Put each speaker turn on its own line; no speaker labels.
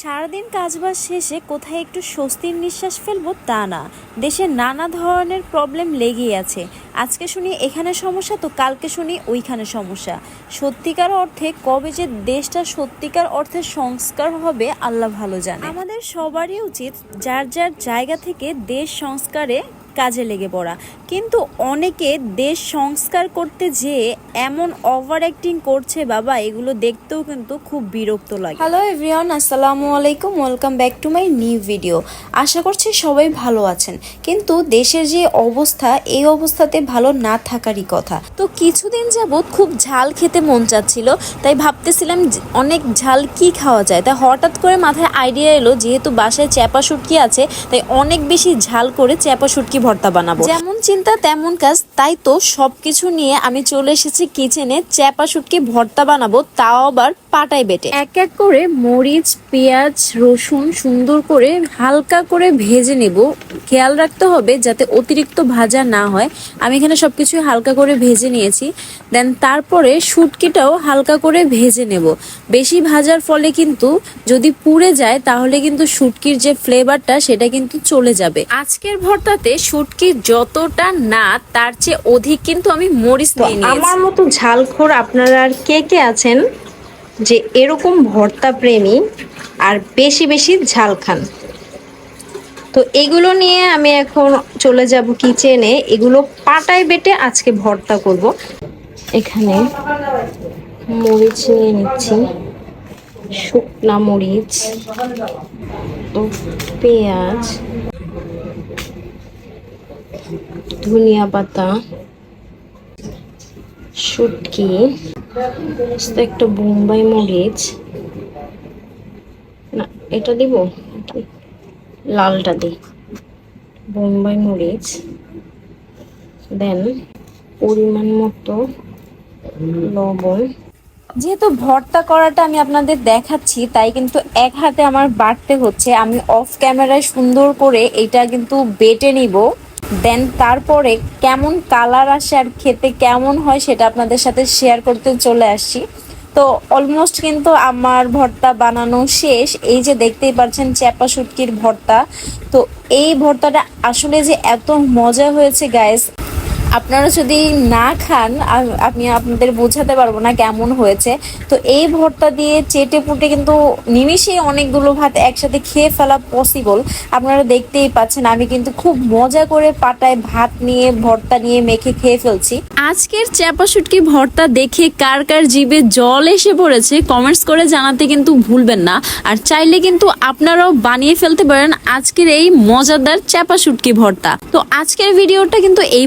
সারাদিন কাজবাজ শেষে কোথায় একটু স্বস্তির নিঃশ্বাস ফেলব তা না। দেশে নানা ধরনের প্রবলেম লেগেই আছে। আজকে শুনি এখানে সমস্যা, তো কালকে শুনি ওইখানে সমস্যা। সত্যিকার অর্থে কবে যে দেশটা সত্যিকার অর্থে সংস্কার হবে, আল্লাহ ভালো জানে। আমাদের সবারই উচিত, যার যার জায়গা থেকে দেশ সংস্কারে কাজে লেগে পড়া। কিন্তু অনেকে দেশ সংস্কার করতে যেয়ে এমন ওভার অ্যাক্টিং করছে বাবা, এগুলো দেখতেও কিন্তু খুব বিরক্ত লাগে। হ্যালো এভরিওয়ান আসসালামু আলাইকুম welcome back to my new video আশা করছি সবাই ভালো আছেন। কিন্তু দেশের যে অবস্থা, এই অবস্থাতে ভালো না থাকারই কথা। তো কিছুদিন যাবৎ খুব ঝাল খেতে মন চাচ্ছিল, তাই ভাবতেছিলাম অনেক ঝাল কি খাওয়া যায়। তাই হঠাৎ করে মাথায় আইডিয়া এলো, যেহেতু বাসায় চ্যাপা শুটকি আছে, তাই অনেক বেশি ঝাল করে চ্যাপা শুটকি ভর্তা বানাবো। যেমন চিন্তা তেমন কাজ। তাই তো সবকিছু নিয়ে আমি চলে এসেছি কিচেনে। চ্যাপা শুটকি ভর্তা বানাবো তাও আবার পাটায় বেটে। এক এক করে মরিচ পেঁয়াজ রসুন সুন্দর করে হালকা করে ভেজে নেব। খেয়াল রাখতে হবে যাতে অতিরিক্ত ভাজা না হয়। আমি এখানে সবকিছু হালকা করে ভেজে নিয়েছি। দেন তারপরে শুটকিটাও হালকা করে ভেজে নেব। বেশি ভাজার ফলে কিন্তু যদি পুড়ে যায় তাহলে কিন্তু শুটকির যে ফ্লেভারটা সেটা কিন্তু চলে যাবে। আজকের ভর্তাতে শুটকি যতটা না তার চেয়ে অধিক কিন্তু আমি মরিচ নিয়ে
আমার মতো ঝালখোর আপনারা আর কে কে আছেন যে এরকম ভর্তা প্রেমী আর বেশি বেশি ঝাল খান? তো এগুলো নিয়ে আমি এখন চলে যাব কিচেনে। এগুলো পাটায় বেটে আজকে ভর্তা করব। এখানে মরিচ নিয়ে নিচ্ছি শুকনা মরিচ তো পেঁয়াজ ধনিয়া পাতা, শুটকি একটা বোম্বাই মরিচ। না, এটা দিব? লালটা দিই। বোম্বাই মরিচ। দেন পরিমাণ মতো লবণ।
যেহেতু ভর্তা করাটা আমি আপনাদের দেখাচ্ছি, তাই কিন্তু এক হাতে আমার বাড়তে হচ্ছে। আমি অফ ক্যামেরায় সুন্দর করে এটা কিন্তু বেটে নিব। দেন তারপরে কেমন কালার আসে আর খেতে কেমন হয় সেটা আপনাদের সাথে শেয়ার করতে চলে আসছি। তো অলমোস্ট কিন্তু আমার ভর্তা বানানো শেষ। এই যে দেখতেই পাচ্ছেন চ্যাপা শুটকির ভর্তা। তো এই ভর্তাটা আসলে যে এত মজা হয়েছে গায়েস আপনারা যদি না খান, আমি আপনাদের বোঝাতে পারব না কেমন হয়েছে। তো এই ভর্তা দিয়ে চেটে পুটে কিন্তু নিমিষেই অনেকগুলো ভাত একসাথে খেয়ে ফেলা পসিবল আপনারা দেখতেই পাচ্ছেন, আমি কিন্তু খুব মজা করে পাটায় ভাত নিয়ে, ভর্তা নিয়ে মেখে খেয়ে ফেলছি। আজকের চ্যাপা শুটকি ভর্তা দেখে কার কার জিভে জল এসে পড়েছে কমেন্টস করে জানাতে কিন্তু ভুলবেন না। আর চাইলে কিন্তু আপনারাও বানিয়ে ফেলতে পারেন আজকের এই মজাদার চ্যাপা শুটকি ভর্তা। তো আজকের ভিডিওটা কিন্তু এই